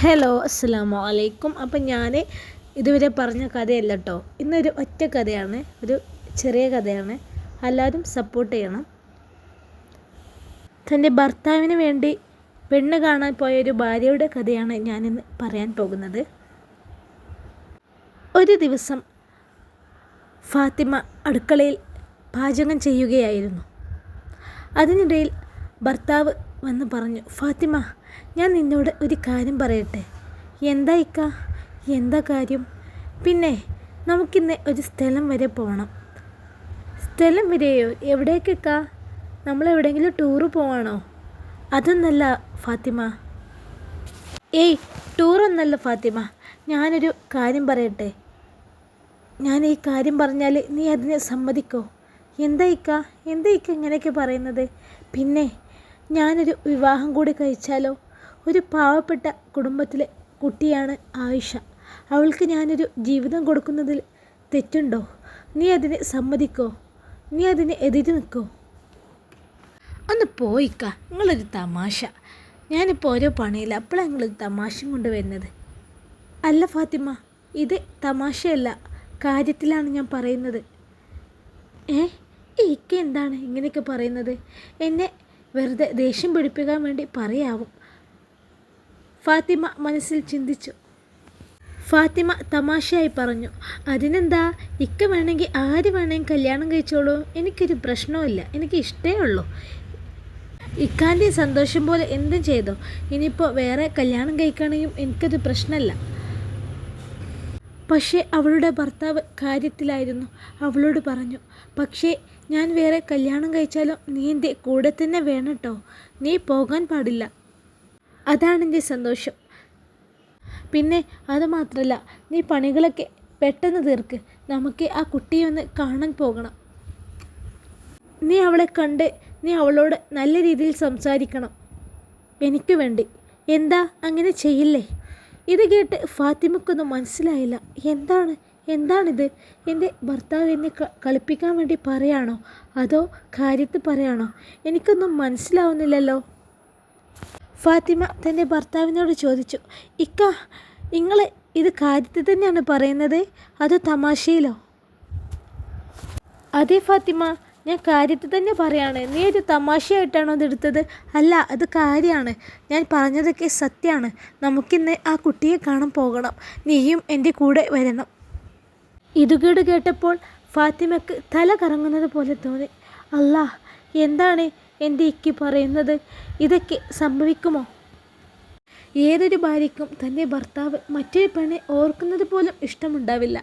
Hello അസ്സാം വലൈക്കും അപ്പം ഞാൻ ഇതുവരെ പറഞ്ഞ കഥയല്ല കേട്ടോ ഇന്നൊരു ഒറ്റ കഥയാണ്. ഒരു ചെറിയ കഥയാണ്. എല്ലാവരും സപ്പോർട്ട് ചെയ്യണം. തന്റെ ഭർത്താവിന് വേണ്ടി പെണ്ണ് കാണാൻ പോയ ഒരു ഭാര്യയുടെ കഥയാണ് ഞാനിന്ന് പറയാൻ പോകുന്നത്. ഒരു ദിവസം ഫാത്തിമ അടുക്കളയിൽ പാചകം ചെയ്യുകയായിരുന്നു. അതിനിടയിൽ ഭർത്താവ് വന്ന് പറഞ്ഞു ഫാത്തിമ ഞാൻ നിന്നോട് ഒരു കാര്യം പറയട്ടെ. എന്താ ഇക്ക? എന്താ കാര്യം? പിന്നെ നമുക്കിന്ന് ഒരു സ്ഥലം വരെ പോകണം സ്ഥലം വരെയോ? എവിടേക്കൊക്ക നമ്മൾ എവിടെയെങ്കിലും ടൂറ് പോവാണോ? അതൊന്നല്ല ഫാത്തിമ. ഏയ് ടൂറൊന്നല്ല ഫാത്തിമ. ഞാനൊരു കാര്യം പറയട്ടെ. ഞാൻ ഈ കാര്യം പറഞ്ഞാൽ നീ അതിനെ സമ്മതിക്കോ? എന്താ ഇക്ക? എന്താ ഇക്ക ഇങ്ങനെയൊക്കെ പറയുന്നത്? പിന്നെ ഞാനൊരു വിവാഹം കൂടി കഴിച്ചാലോ? ഒരു പാവപ്പെട്ട കുടുംബത്തിലെ കുട്ടിയാണ് ആയിഷ. അവൾക്ക് ഞാനൊരു ജീവിതം കൊടുക്കുന്നതിൽ തെറ്റുണ്ടോ? നീ അതിനെ സമ്മതിക്കോ? നീ അതിനെ എതിര് നിൽക്കോ ഒന്ന് പോയിക്ക നിങ്ങളൊരു തമാശ. ഞാനിപ്പോൾ ഓരോ പണിയില്ല അപ്പോഴാണ് നിങ്ങളൊരു തമാശയും കൊണ്ട് വരുന്നത്. അല്ല ഫാത്തിമ ഇത് തമാശയല്ല കാര്യത്തിലാണ് ഞാൻ പറയുന്നത്. ഏ? ഇക്ക എന്താണ് ഇങ്ങനെയൊക്കെ പറയുന്നത്? എന്നെ വെറുതെ ദേഷ്യം പിടിപ്പിക്കാൻ വേണ്ടി പറയാവും. ഫാത്തിമ മനസ്സിൽ ചിന്തിച്ചു. ഫാത്തിമ തമാശയായി പറഞ്ഞു അതിനെന്താ? ഇക്ക വേണമെങ്കിൽ ആര് വേണമെങ്കിൽ കല്യാണം കഴിച്ചോളൂ. എനിക്കൊരു പ്രശ്നവുമില്ല എനിക്ക് ഇഷ്ടമേ ഉള്ളൂ. ഇക്കാന്റെ സന്തോഷം പോലെ എന്തും ചെയ്തോ. ഇനിയിപ്പോൾ വേറെ കല്യാണം കഴിക്കുകയാണെങ്കിലും എനിക്കത് പ്രശ്നമല്ല. പക്ഷേ അവളുടെ ഭർത്താവ് കാര്യത്തിലായിരുന്നു. അവളോട് പറഞ്ഞു പക്ഷേ ഞാൻ വേറെ കല്യാണം കഴിച്ചാലും? നീ എന്റെ കൂടെ തന്നെ വേണം നീ പോകാൻ പാടില്ല. അതാണ് എന്റെ സന്തോഷം. പിന്നെ അത് മാത്രമല്ല നീ പണികളൊക്കെ പെട്ടെന്ന് തീർക്ക്. നമുക്ക് ആ കുട്ടിയെ ഒന്ന് കാണാൻ പോകണം. നീ അവളെ കണ്ട് നീ അവളോട് നല്ല രീതിയിൽ സംസാരിക്കണം. എനിക്ക് വേണ്ടി. എന്താ? അങ്ങനെ ചെയ്യില്ലേ? ഇത് കേട്ട് ഫാത്തിമക്കൊന്നും മനസ്സിലായില്ല. എന്താണ്? എന്താണിത്? എന്റെ ഭർത്താവ് എന്നെ കളിപ്പിക്കാൻ വേണ്ടി പറയാണോ? അതോ കാര്യത്ത് പറയാണോ? എനിക്കൊന്നും മനസ്സിലാവുന്നില്ലല്ലോ. ഫാത്തിമ തന്റെ ഭർത്താവിനോട് ചോദിച്ചു ഇക്ക നിങ്ങൾ ഇത് കാര്യത്തിൽ തന്നെയാണ് പറയുന്നത്? അതോ തമാശയിലോ? അതെ ഫാത്തിമ. ഞാൻ കാര്യത്തിൽ തന്നെ പറയാണ് നീ ഒരു തമാശയായിട്ടാണോ അതെടുത്തത് അല്ല അത് കാര്യമാണ്. ഞാൻ പറഞ്ഞതൊക്കെ സത്യമാണ്. നമുക്കിന്ന് ആ കുട്ടിയെ കാണാൻ പോകണം. നീയും എന്റെ കൂടെ വരണം. ഇതുകേട് കേട്ടപ്പോൾ ഫാത്തിമക്ക് തല കറങ്ങുന്നത് പോലെ തോന്നി. അല്ലാ എന്താണ് എന്റെ ഇക്ക് പറയുന്നത്? ഇതൊക്കെ സംഭവിക്കുമോ? ഏതൊരു ഭാര്യയ്ക്കും തന്റെ ഭർത്താവ് മറ്റൊരു പെണ്ണെ ഓർക്കുന്നത് പോലും ഇഷ്ടമുണ്ടാവില്ല.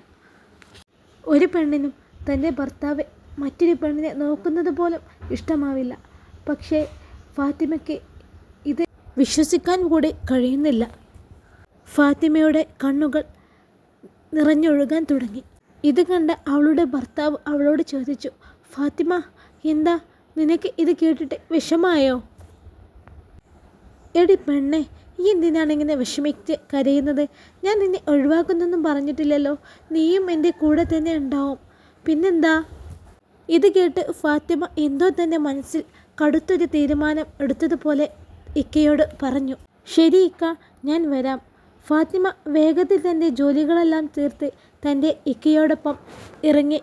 ഒരു പെണ്ണിനും തന്റെ ഭർത്താവ് മറ്റൊരു പെണ്ണിനെ നോക്കുന്നത് പോലും ഇഷ്ടമാവില്ല. പക്ഷേ ഫാത്തിമയ്ക്ക് ഇത് വിശ്വസിക്കാൻ കൂടി കഴിയുന്നില്ല. ഫാത്തിമയുടെ കണ്ണുകൾ നിറഞ്ഞൊഴുകാൻ തുടങ്ങി. ഇത് കണ്ട അവളുടെ ഭർത്താവ് അവളോട് ചോദിച്ചു ഫാത്തിമ എന്താ? നിനക്ക് ഇത് കേട്ടിട്ട് വിഷമായോ എടി പെണ്ണെ ഈ എന്തിനാണ് ഇങ്ങനെ വിഷമിച്ച് കരയുന്നത്? ഞാൻ നിന്നെ ഒഴിവാക്കുന്നൊന്നും പറഞ്ഞിട്ടില്ലല്ലോ. നീയും എന്റെ കൂടെ തന്നെ ഉണ്ടാവും. പിന്നെന്താ? ഇത് കേട്ട് ഫാത്തിമ എന്തോ തന്നെ മനസ്സിൽ കടുത്തൊരു തീരുമാനം എടുത്തതുപോലെ ഇക്കയോട് പറഞ്ഞു ശരി ഇക്ക ഞാൻ വരാം. ഫാത്തിമ വേഗത്തിൽ തന്റെ ജോലികളെല്ലാം തീർത്ത് തന്റെ ഇക്കയോടൊപ്പം ഇറങ്ങി.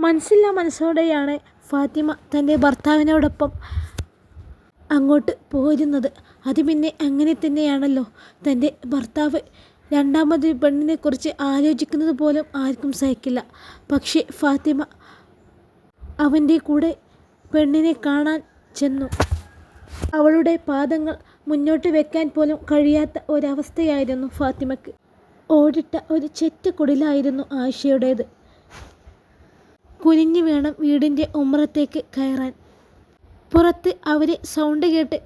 മനസ്സില്ലാ മനസ്സോടെയാണ് ഫാത്തിമ തന്റെ ഭർത്താവിനോടൊപ്പം അങ്ങോട്ട് പോരുന്നത് അത് പിന്നെ അങ്ങനെ തന്നെയാണല്ലോ. തന്റെ ഭർത്താവ് രണ്ടാമത് പെണ്ണിനെക്കുറിച്ച് ആലോചിക്കുന്നത് പോലും ആർക്കും സഹിക്കില്ല. പക്ഷേ ഫാത്തിമ അവന്റെ കൂടെ പെണ്ണിനെ കാണാൻ ചെന്നു. അവളുടെ പാദങ്ങൾ മുന്നോട്ട് വെക്കാൻ പോലും കഴിയാത്ത ഒരവസ്ഥയായിരുന്നു ഫാത്തിമയ്ക്ക് ഓടിട്ട ഒരു ചെറ്റക്കുടിലായിരുന്നു ആയിഷയുടേത്. കുനിഞ്ഞു വേണം വീടിന്റെ ഉമ്മറത്തേക്ക് കയറാൻ. പുറത്ത് അവരെ സൗണ്ട് കേട്ട്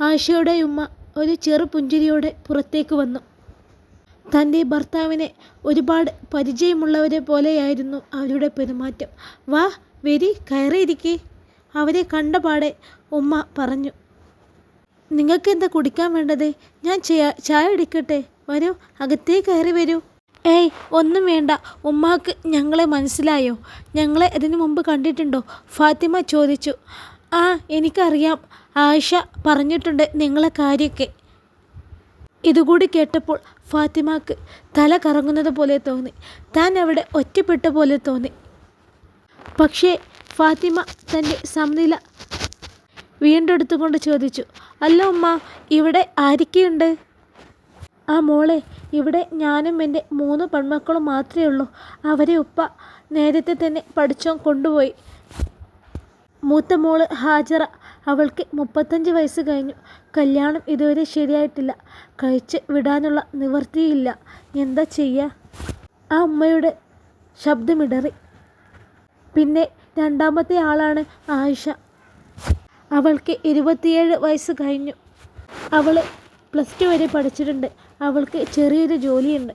ആയിഷയുടെ ഉമ്മ ഒരു ചെറു പുഞ്ചിരിയോടെ പുറത്തേക്ക് വന്നു. തന്റെ ഭർത്താവിനെ ഒരുപാട് പരിചയമുള്ളവരെ പോലെയായിരുന്നു അവരുടെ പെരുമാറ്റം. വാ വരി കയറിയിരിക്കേ. അവരെ കണ്ടപാടെ ഉമ്മ പറഞ്ഞു നിങ്ങൾക്ക് എന്താ കുടിക്കാൻ വേണ്ടത്? ഞാൻ ചായ എടുക്കട്ടെ വരൂ അകത്തേ കയറി വരൂ. ഏയ് ഒന്നും വേണ്ട. ഉമ്മാക്ക് ഞങ്ങളെ മനസ്സിലായോ? ഞങ്ങളെ ഇതിനു മുമ്പ് കണ്ടിട്ടുണ്ടോ? ഫാത്തിമ ചോദിച്ചു. ആ എനിക്കറിയാം. ആയിഷ പറഞ്ഞിട്ടുണ്ട് നിങ്ങളെ കാര്യമൊക്കെ ഇതുകൂടി കേട്ടപ്പോൾ ഫാത്തിമാക്ക് തല കറങ്ങുന്നത് പോലെ തോന്നി. താൻ അവിടെ ഒറ്റപ്പെട്ട പോലെ തോന്നി. പക്ഷേ ഫാത്തിമ തന്റെ സമനില വീണ്ടെടുത്തുകൊണ്ട് ചോദിച്ചു അല്ല ഉമ്മ ഇവിടെ ആരൊക്കെയുണ്ട്? ആ മോളെ ഇവിടെ ഞാനും എന്റെ മൂന്ന് പെൺമക്കളും മാത്രമേ ഉള്ളൂ. അവരെ ഉപ്പ നേരത്തെ തന്നെ പഠിച്ചോ കൊണ്ടുപോയി. മൂത്ത മോൾ ഹാജറ. അവൾക്ക് മുപ്പത്തഞ്ച് വയസ്സ് കഴിഞ്ഞു. കല്യാണം ഇതുവരെ ശരിയായിട്ടില്ല. കഴിച്ച് വിടാനുള്ള നിവൃത്തിയില്ല. എന്താ ചെയ്യുക ആ ഉമ്മയുടെ ശബ്ദമിടറി. പിന്നെ രണ്ടാമത്തെ ആളാണ് ആയിഷ. അവൾക്ക് ഇരുപത്തിയേഴ് വയസ്സ് കഴിഞ്ഞു. അവൾ പ്ലസ് ടു വരെ പഠിച്ചിട്ടുണ്ട്. അവൾക്ക് ചെറിയൊരു ജോലിയുണ്ട്.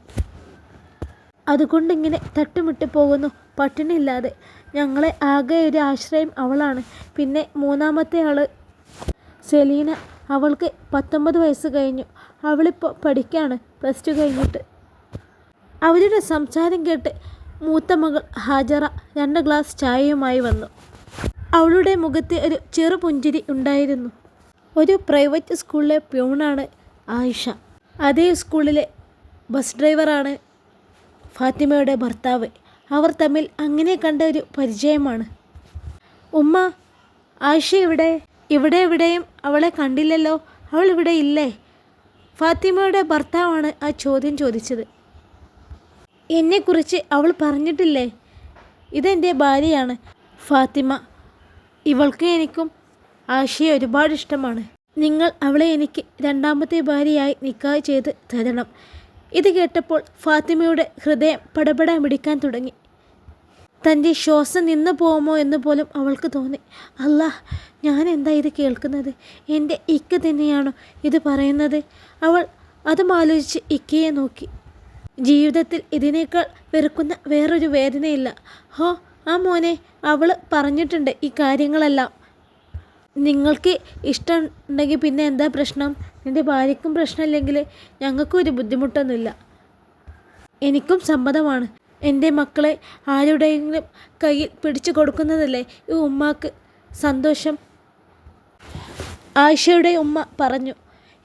അതുകൊണ്ടിങ്ങനെ തട്ടുമുട്ടി പോകുന്നു. പട്ടിണിയില്ലാതെ. ഞങ്ങളെ ആകെ ഒരു ആശ്രയം അവളാണ്. പിന്നെ മൂന്നാമത്തെ ആൾ സെലീന. അവൾക്ക് പത്തൊമ്പത് വയസ്സ് കഴിഞ്ഞു. അവളിപ്പോൾ പഠിക്കുകയാണ് പ്ലസ് ടു കഴിഞ്ഞിട്ട്. അവരുടെ സംസാരം കേട്ട് മൂത്ത മകൾ ഹാജറ രണ്ട് ഗ്ലാസ് ചായയുമായി വന്നു. അവളുടെ മുഖത്ത് ഒരു ചെറു പുഞ്ചിരി ഉണ്ടായിരുന്നു. ഒരു പ്രൈവറ്റ് സ്കൂളിലെ പ്യൂണാണ് ആയിഷ. അതേ സ്കൂളിലെ ബസ് ഡ്രൈവറാണ് ഫാത്തിമയുടെ ഭർത്താവ്. അവർ തമ്മിൽ അങ്ങനെ കണ്ട ഒരു പരിചയമാണ്. ഉമ്മ ആയിഷ ഇവിടെ ഇവിടെ എവിടെയും അവളെ കണ്ടില്ലല്ലോ. അവൾ ഇവിടെ ഇല്ലേ? ഫാത്തിമയുടെ ഭർത്താവാണ് ആ ചോദ്യം ചോദിച്ചത്. എന്നെക്കുറിച്ച് അവൾ പറഞ്ഞിട്ടില്ലേ? ഇതെന്റെ ഭാര്യയാണ് ഫാത്തിമ. ഇവൾക്കും എനിക്കും ആശയെ ഒരുപാട് ഇഷ്ടമാണ്. നിങ്ങൾ അവളെ എനിക്ക് രണ്ടാമത്തെ ഭാര്യയായി നിക്കാഹ് ചെയ്ത് തരണം. ഇത് കേട്ടപ്പോൾ ഫാത്തിമയുടെ ഹൃദയം പടപടാൻ പിടിക്കാൻ തുടങ്ങി. തന്റെ ശ്വാസം നിന്നു പോകുമോ എന്ന് പോലും അവൾക്ക് തോന്നി. അല്ല ഞാൻ എന്താ ഇത് കേൾക്കുന്നത്? എന്റെ ഇക്ക തന്നെയാണോ ഇത് പറയുന്നത്? അവൾ അതും ആലോചിച്ച് ഇക്കയെ നോക്കി. ജീവിതത്തിൽ ഇതിനേക്കാൾ വെറുക്കുന്ന വേറൊരു വേദനയില്ല. ഹോ ആ മോനെ അവൾ പറഞ്ഞിട്ടുണ്ട് ഈ കാര്യങ്ങളെല്ലാം. നിങ്ങൾക്ക് ഇഷ്ടമുണ്ടെങ്കിൽ പിന്നെ എന്താ പ്രശ്നം? എന്റെ ഭാര്യയ്ക്കും പ്രശ്നമില്ലെങ്കിൽ ഞങ്ങൾക്കും ഒരു ബുദ്ധിമുട്ടൊന്നുമില്ല. എനിക്കും സമ്മതമാണ്. എന്റെ മക്കളെ ആരുടെയെങ്കിലും കയ്യിൽ പിടിച്ചു കൊടുക്കുന്നതല്ലേ ഈ ഉമ്മാക്ക് സന്തോഷം? ആയിഷയുടെ ഉമ്മ പറഞ്ഞു.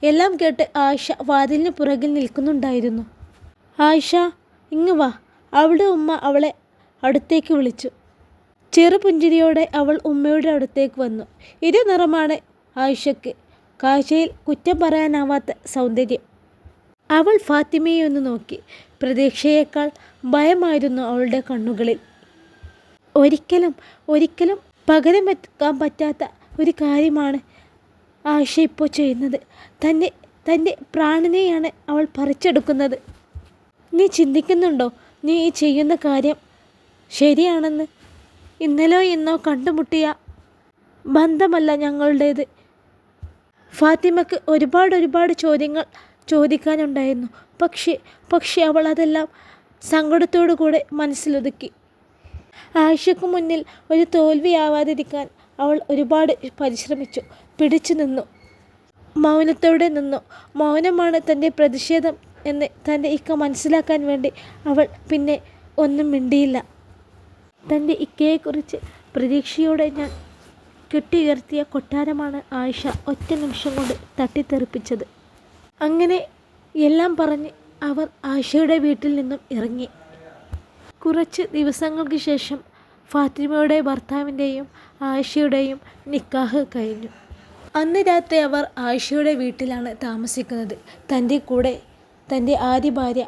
എല്ലാം കേട്ട് ആയിഷ വാതിലിന് പുറകിൽ നിൽക്കുന്നുണ്ടായിരുന്നു. ആയിഷ ഇങ്ങ് വാ. അവളുടെ ഉമ്മ അവളെ അടുത്തേക്ക് വിളിച്ചു. ചെറുപുഞ്ചിരിയോടെ അവൾ ഉമ്മയുടെ അടുത്തേക്ക് വന്നു. ഇരു നിറമാണ് ആയിഷയ്ക്ക് കാഴ്ചയിൽ കുറ്റം പറയാനാവാത്ത സൗന്ദര്യം. അവൾ ഫാത്തിമയെ ഒന്ന് നോക്കി. പ്രതീക്ഷയേക്കാൾ ഭയമായിരുന്നു അവളുടെ കണ്ണുകളിൽ. ഒരിക്കലും ഒരിക്കലും പകരം വെക്കാൻ പറ്റാത്ത ഒരു കാര്യമാണ് ആയിഷ ഇപ്പോൾ ചെയ്യുന്നത്. തന്റെ തന്റെ പ്രാണനെയാണ് അവൾ പറിച്ചെടുക്കുന്നത്. നീ ചിന്തിക്കുന്നുണ്ടോ? നീ ഈ ചെയ്യുന്ന കാര്യം ശരിയാണെന്ന്? ഇന്നലോ ഇന്നോ കണ്ടുമുട്ടിയ ബന്ധമല്ല ഞങ്ങളുടേത്. ഫാത്തിമക്ക് ഒരുപാട് ഒരുപാട് ചോദ്യങ്ങൾ ചോദിക്കാനുണ്ടായിരുന്നു. പക്ഷേ പക്ഷേ അവൾ അതെല്ലാം സങ്കടത്തോടു കൂടെ മനസ്സിലൊതുക്കി. ആയിഷയ്ക്ക് മുന്നിൽ ഒരു തോൽവിയാവാതിരിക്കാൻ അവൾ ഒരുപാട് പരിശ്രമിച്ചു. പിടിച്ചു നിന്നു. മൗനത്തോടെ നിന്നു. മൗനമാണ് തന്റെ പ്രതിഷേധം എന്ന് തന്റെ ഇക്ക മനസ്സിലാക്കാൻ വേണ്ടി അവൾ പിന്നെ ഒന്നും മിണ്ടിയില്ല. തന്റെ ഇക്കയെക്കുറിച്ച് പ്രതീക്ഷയോടെ ഞാൻ കെട്ടിയുയർത്തിയ കൊട്ടാരമാണ് ആയിഷ ഒറ്റ നിമിഷം കൊണ്ട് തട്ടിത്തെറിപ്പിച്ചത്. അങ്ങനെ എല്ലാം പറഞ്ഞ് അവർ ആയിഷയുടെ വീട്ടിൽ നിന്നും ഇറങ്ങി. കുറച്ച് ദിവസങ്ങൾക്ക് ശേഷം ഫാത്തിമയുടെ ഭർത്താവിന്റെയും ആയിഷയുടെയും നിക്കാഹ് കഴിഞ്ഞു. അന്ന് രാത്രി അവർ ആയിഷയുടെ വീട്ടിലാണ് താമസിക്കുന്നത്. തന്റെ കൂടെ തന്റെ ആദ്യ ഭാര്യ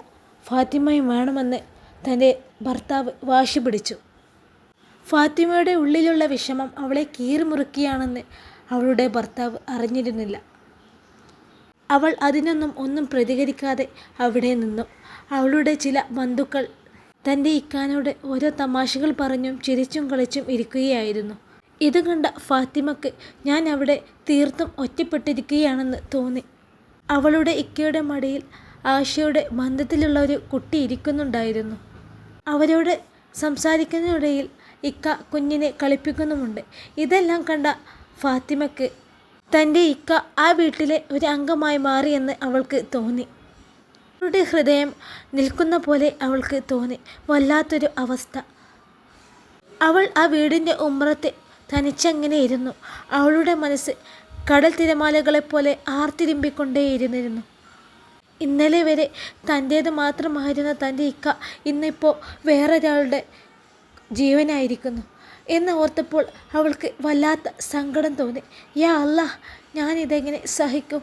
ഫാത്തിമയും വേണമെന്ന് തന്റെ ഭർത്താവ് വാശി പിടിച്ചു. ഫാത്തിമയുടെ ഉള്ളിലുള്ള വിഷമം അവളെ കീറിമുറുക്കിയാണെന്ന് അവളുടെ ഭർത്താവ് അറിഞ്ഞിരുന്നില്ല. അവൾ അതിനൊന്നും ഒന്നും പ്രതികരിക്കാതെ അവിടെ നിന്നു. അവളുടെ ചില ബന്ധുക്കൾ തന്റെ ഇക്കാനോട് ഓരോ തമാശകൾ പറഞ്ഞും ചിരിച്ചും കളിച്ചും ഇരിക്കുകയായിരുന്നു. ഇത് കണ്ട ഫാത്തിമക്ക് ഞാൻ അവിടെ തീർത്തും ഒറ്റപ്പെട്ടിരിക്കുകയാണെന്ന് തോന്നി. അവളുടെ ഇക്കയുടെ മടിയിൽ ആശയുടെ മന്ദത്തിലുള്ള ഒരു കുട്ടി ഇരിക്കുന്നുണ്ടായിരുന്നു. അവരോട് സംസാരിക്കുന്നതിനിടയിൽ ഇക്ക കുഞ്ഞിനെ കളിപ്പിക്കുന്നുമുണ്ട്. ഇതെല്ലാം കണ്ട ഫാത്തിമക്ക് തന്റെ ഇക്ക ആ വീട്ടിലെ ഒരു അംഗമായി മാറിയെന്ന് അവൾക്ക് തോന്നി. അവളുടെ ഹൃദയം നിൽക്കുന്ന പോലെ അവൾക്ക് തോന്നി. വല്ലാത്തൊരു അവസ്ഥ. അവൾ ആ വീടിന്റെ ഉമ്രത്തെ തനിച്ചങ്ങനെ ഇരുന്നു. അവളുടെ മനസ്സ് കടൽ തിരമാലകളെപ്പോലെ ആർത്തിരിമ്പിക്കൊണ്ടേയിരുന്നിരുന്നു. ഇന്നലെ വരെ തന്റേത് മാത്രമായിരുന്ന തന്റെ ഇക്ക ഇന്നിപ്പോൾ വേറൊരാളുടെ ജീവനായിരിക്കുന്നു. എന്ന് ഓർത്തപ്പോൾ അവൾക്ക് വല്ലാത്ത സങ്കടം തോന്നി. യാ അല്ല ഞാനിതെങ്ങനെ സഹിക്കും?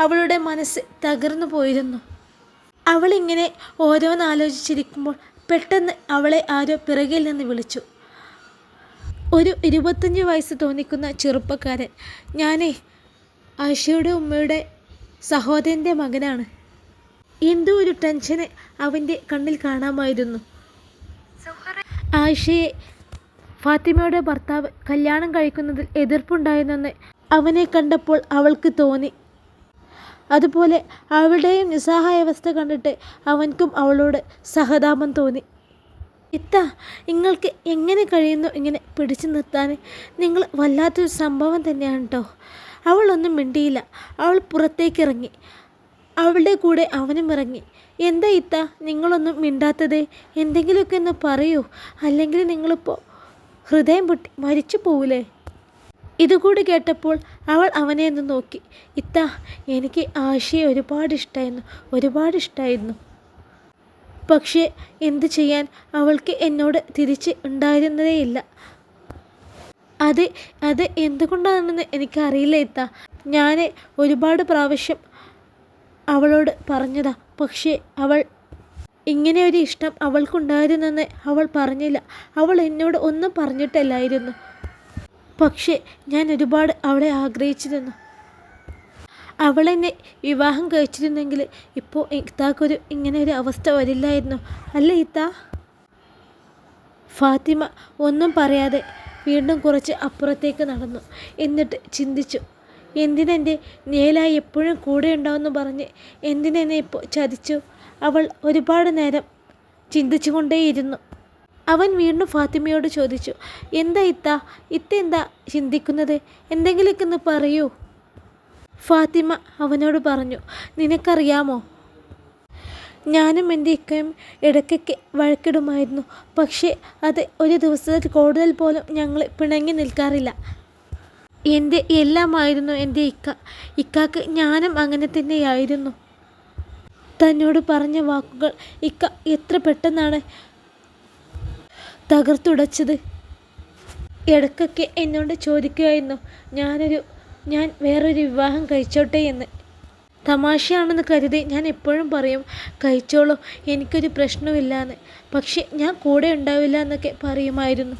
അവളുടെ മനസ്സ് തകർന്നു പോയിരുന്നു. അവളിങ്ങനെ ഓരോന്നാലോചിച്ചിരിക്കുമ്പോൾ പെട്ടെന്ന് അവളെ ആരോ പിറകിൽ നിന്ന് വിളിച്ചു. ഒരു ഇരുപത്തഞ്ച് വയസ്സ് തോന്നിക്കുന്ന ചെറുപ്പക്കാരൻ ഞാനേ ആശയുടെ ഉമ്മയുടെ സഹോദരന്റെ മകനാണ്. എന്തോ ഒരു ടെൻഷന് അവന്റെ കണ്ണിൽ കാണാമായിരുന്നു. ആയിഷയെ ഫാത്തിമയുടെ ഭർത്താവ് കല്യാണം കഴിക്കുന്നതിൽ എതിർപ്പുണ്ടായിരുന്നെന്ന് അവനെ കണ്ടപ്പോൾ അവൾക്ക് തോന്നി. അതുപോലെ അവളുടെയും നിസ്സഹായാവസ്ഥ കണ്ടിട്ട് അവൻക്കും അവളോട് സഹതാപം തോന്നി. ഇത്ത നിങ്ങൾക്ക് എങ്ങനെ കഴിയുന്നു ഇങ്ങനെ പിടിച്ചു നിർത്താൻ? നിങ്ങൾ വല്ലാത്തൊരു സംഭവം തന്നെയാണ് കേട്ടോ അവളൊന്നും മിണ്ടിയില്ല. അവൾ പുറത്തേക്കിറങ്ങി. അവളുടെ കൂടെ അവനും ഇറങ്ങി. എന്താ ഇത്ത നിങ്ങളൊന്നും മിണ്ടാത്തത്? എന്തെങ്കിലുമൊക്കെ ഒന്ന് പറയൂ. അല്ലെങ്കിൽ നിങ്ങളിപ്പോൾ ഹൃദയം പൊട്ടി മരിച്ചു പോവില്ലേ ഇതുകൂടി കേട്ടപ്പോൾ അവൾ അവനെ ഒന്ന് നോക്കി. ഇത്ത എനിക്ക് ആശയെ ഒരുപാട് ഇഷ്ടമായിരുന്നു ഒരുപാട് ഇഷ്ടമായിരുന്നു പക്ഷേ എന്തു ചെയ്യാൻ അവൾക്ക് എന്നോട് തിരിച്ച് ഉണ്ടായിരുന്നതേയില്ല. അത് അത് എന്തുകൊണ്ടാണെന്ന് എനിക്കറിയില്ല ഇത്ത. ഞാൻ ഒരുപാട് പ്രാവശ്യം അവളോട് പറഞ്ഞതാ. പക്ഷേ അവൾ ഇങ്ങനെ ഒരു ഇഷ്ടം അവൾക്കുണ്ടായിരുന്നെന്ന് അവൾ പറഞ്ഞില്ല. അവൾ എന്നോട് ഒന്നും പറഞ്ഞിട്ടില്ലായിരുന്നു. പക്ഷേ ഞാൻ ഒരുപാട് അവളെ ആഗ്രഹിച്ചിരുന്നു. അവളെന്നെ വിവാഹം കഴിച്ചിരുന്നെങ്കിൽ ഇപ്പോൾ ഇത്താക്കൊരു ഇങ്ങനെ ഒരു അവസ്ഥ വരില്ലായിരുന്നു. അല്ല ഇത്ത? ഫാത്തിമ ഒന്നും പറയാതെ വീണ്ടും കുറച്ച് അപ്പുറത്തേക്ക് നടന്നു. എന്നിട്ട് ചിന്തിച്ചു എന്തിനെന്റെ നീല എപ്പോഴും കൂടെ ഉണ്ടാവുമെന്ന് പറഞ്ഞ് എന്തിനെന്നെ ഇപ്പോൾ ചതിച്ചു? അവൾ ഒരുപാട് നേരം ചിന്തിച്ചു കൊണ്ടേയിരുന്നു അവൻ വീണ്ടും ഫാത്തിമയോട് ചോദിച്ചു എന്താ ഇത്ത? ഇത്ത എന്താ ചിന്തിക്കുന്നത്? എന്തെങ്കിലുമൊക്കെ ഒന്ന് പറയൂ. ഫാത്തിമ അവനോട് പറഞ്ഞു നിനക്കറിയാമോ? ഞാനും എന്റെ ഇക്കയും ഇടയ്ക്കൊക്കെ വഴക്കിടുമായിരുന്നു. പക്ഷേ അത് ഒരു ദിവസത്തിൽ കൂടുതൽ പോലും ഞങ്ങൾ പിണങ്ങി നിൽക്കാറില്ല. എന്റെ എല്ലാമായിരുന്നു എന്റെ ഇക്ക. ഇക്കാക്ക് ഞാനും അങ്ങനെ തന്നെയായിരുന്നു. തന്നോട് പറഞ്ഞ വാക്കുകൾ ഇക്ക എത്ര പെട്ടെന്നാണ് തകർത്തുടച്ചത്. ഇടയ്ക്കൊക്കെ എന്നോട് ചോദിക്കുമായിരുന്നു ഞാനൊരു ഞാൻ വേറൊരു വിവാഹം കഴിച്ചോട്ടെ എന്ന്. തമാശയാണെന്ന് കരുതി ഞാൻ എപ്പോഴും പറയും കഴിച്ചോളൂ എനിക്കൊരു പ്രശ്നമില്ലാന്ന് പക്ഷേ ഞാൻ കൂടെ ഉണ്ടാവില്ല എന്നൊക്കെ പറയുമായിരുന്നു.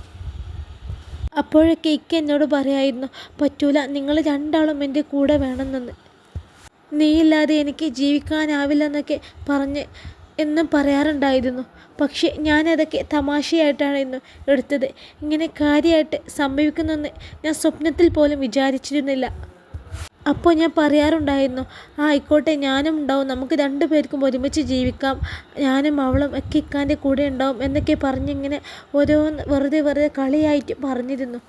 അപ്പോഴൊക്കെ ഇക്ക എന്നോട് പറയായിരുന്നു പറ്റൂല നിങ്ങൾ രണ്ടാളും എന്റെ കൂടെ വേണമെന്ന്. നീയില്ലാതെ എനിക്ക് ജീവിക്കാനാവില്ല എന്നൊക്കെ പറഞ്ഞ് എന്നും പറയാറുണ്ടായിരുന്നു. പക്ഷേ ഞാനതൊക്കെ തമാശയായിട്ടാണ് ഇന്ന് എടുത്തത്. ഇങ്ങനെ കാര്യമായിട്ട് സംഭവിക്കുന്നെന്ന് ഞാൻ സ്വപ്നത്തിൽ പോലും വിചാരിച്ചിരുന്നില്ല. അപ്പോൾ ഞാൻ പറയാറുണ്ടായിരുന്നു ആ ആയിക്കോട്ടെ ഞാനും ഉണ്ടാവും നമുക്ക് രണ്ട് പേർക്കും ഒരുമിച്ച് ജീവിക്കാം ഞാനും അവളും ഒക്കെ ഇക്കാന്റെ കൂടെ ഉണ്ടാവും എന്നൊക്കെ പറഞ്ഞിങ്ങനെ ഓരോന്ന് വെറുതെ വെറുതെ കളിയായിട്ട് പറഞ്ഞിരുന്നു.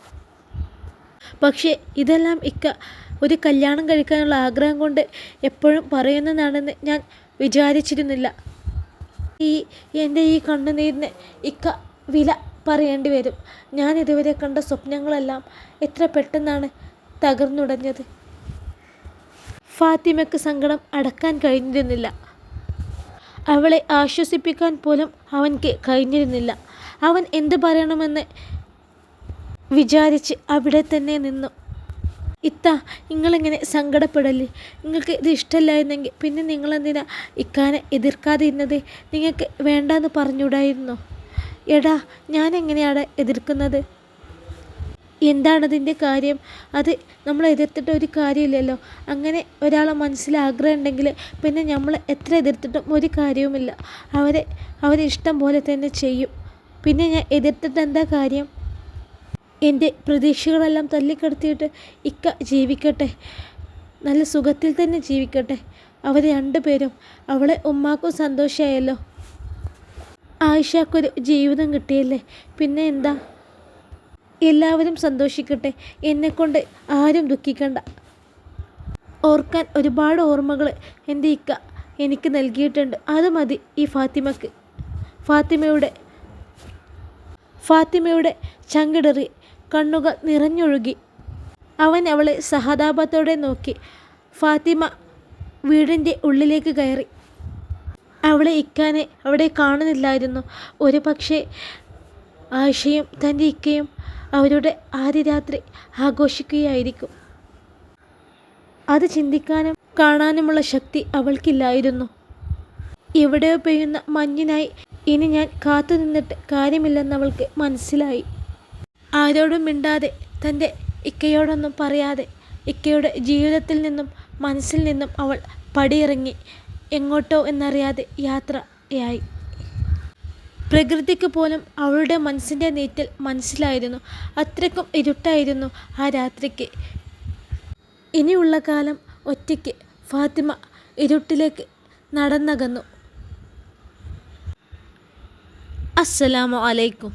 പക്ഷേ ഇതെല്ലാം ഇക്ക ഒരു കല്യാണം കഴിക്കാനുള്ള ആഗ്രഹം കൊണ്ട് എപ്പോഴും പറയുന്നതാണെന്ന് ഞാൻ വിചാരിച്ചിരുന്നില്ല. ഈ എന്റെ ഈ കണ്ണുനീരിന് ഇക്ക വില പറയേണ്ടി വരും. ഞാൻ ഇതുവരെ കണ്ട സ്വപ്നങ്ങളെല്ലാം എത്ര പെട്ടെന്നാണ് തകർന്നുടഞ്ഞത്. ഫാത്തിമയ്ക്ക് സങ്കടം അടക്കാൻ കഴിഞ്ഞിരുന്നില്ല. അവളെ ആശ്വസിപ്പിക്കാൻ പോലും അവൻക്ക് കഴിഞ്ഞിരുന്നില്ല. അവൻ എന്ത് പറയണമെന്ന് വിചാരിച്ച് അവിടെ തന്നെ നിന്നു. ഇത്ത നിങ്ങളിങ്ങനെ സങ്കടപ്പെടല്ലേ? നിങ്ങൾക്ക് ഇത് ഇഷ്ടമല്ലായിരുന്നെങ്കിൽ പിന്നെ നിങ്ങളെന്തിനാ ഇക്കാനെ എതിർക്കാതെ ഇരുന്നത് നിങ്ങൾക്ക് വേണ്ടെന്ന് പറഞ്ഞൂടായിരുന്നോ എടാ ഞാൻ എങ്ങനെയാണ് എതിർക്കുന്നത്? എന്താണതിന്റെ കാര്യം? അത് നമ്മൾ എതിർത്തിട്ട് ഒരു കാര്യമില്ലല്ലോ. അങ്ങനെ ഒരാളെ മനസ്സിൽ ആഗ്രഹം ഉണ്ടെങ്കിൽ പിന്നെ നമ്മൾ എത്ര എതിർത്തിട്ടും ഒരു കാര്യവുമില്ല. അവരെ അവരെ ഇഷ്ടം പോലെ തന്നെ ചെയ്യും. പിന്നെ ഞാൻ എതിർത്തിട്ട് എന്താ കാര്യം? എന്റെ പ്രതീക്ഷകളെല്ലാം തല്ലിക്കെടുത്തിയിട്ട് ഇക്ക ജീവിക്കട്ടെ. നല്ല സുഖത്തിൽ തന്നെ ജീവിക്കട്ടെ. അവർ രണ്ടുപേരും അവളെ ഉമ്മാക്കും സന്തോഷമായല്ലോ ആയിഷക്കൊരു ജീവിതം കിട്ടിയല്ലേ? പിന്നെ എന്താ? എല്ലാവരും സന്തോഷിക്കട്ടെ. എന്നെക്കൊണ്ട് ആരും ദുഃഖിക്കണ്ട. ഓർക്കാൻ ഒരുപാട് ഓർമ്മകൾ എന്റെ ഇക്ക എനിക്ക് നൽകിയിട്ടുണ്ട്. അത് മതി ഈ ഫാത്തിമക്ക്. ഫാത്തിമയുടെ ഫാത്തിമയുടെ ചങ്കിടറി കണ്ണുകൾ നിറഞ്ഞൊഴുകി. അവൻ അവളെ സഹതാപത്തോടെ നോക്കി. ഫാത്തിമ വീടിന്റെ ഉള്ളിലേക്ക് കയറി. അവളെ ഇക്കാനെ അവിടെ കാണുന്നില്ലായിരുന്നു. ഒരു പക്ഷേ ആയിഷയും തന്റെ ഇക്കയും അവരുടെ ആദ്യ രാത്രി ആഘോഷിക്കുകയായിരിക്കും. അത് ചിന്തിക്കാനും കാണാനുമുള്ള ശക്തി അവൾക്കില്ലായിരുന്നു. എവിടെയോ പെയ്യുന്ന മഞ്ഞിനായി ഇനി ഞാൻ കാത്തു നിന്നിട്ട് കാര്യമില്ലെന്നവൾക്ക് മനസ്സിലായി. ആരോടും മിണ്ടാതെ തന്റെ ഇക്കയോടൊന്നും പറയാതെ ഇക്കയുടെ ജീവിതത്തിൽ നിന്നും മനസ്സിൽ നിന്നും അവൾ പടിയിറങ്ങി എങ്ങോട്ടോ എന്നറിയാതെ യാത്രയായി. പ്രകൃതിക്ക് പോലും അവളുടെ മനസ്സിന്റെ നീറ്റൽ മനസ്സിലായിരുന്നു. അത്രയ്ക്കും ഇരുട്ടായിരുന്നു ആ രാത്രിക്ക്. ഇനിയുള്ള കാലം ഒറ്റയ്ക്ക് ഫാത്തിമ ഇരുട്ടിലേക്ക് നടന്നകന്നു. അസ്സലാമു അലൈക്കും.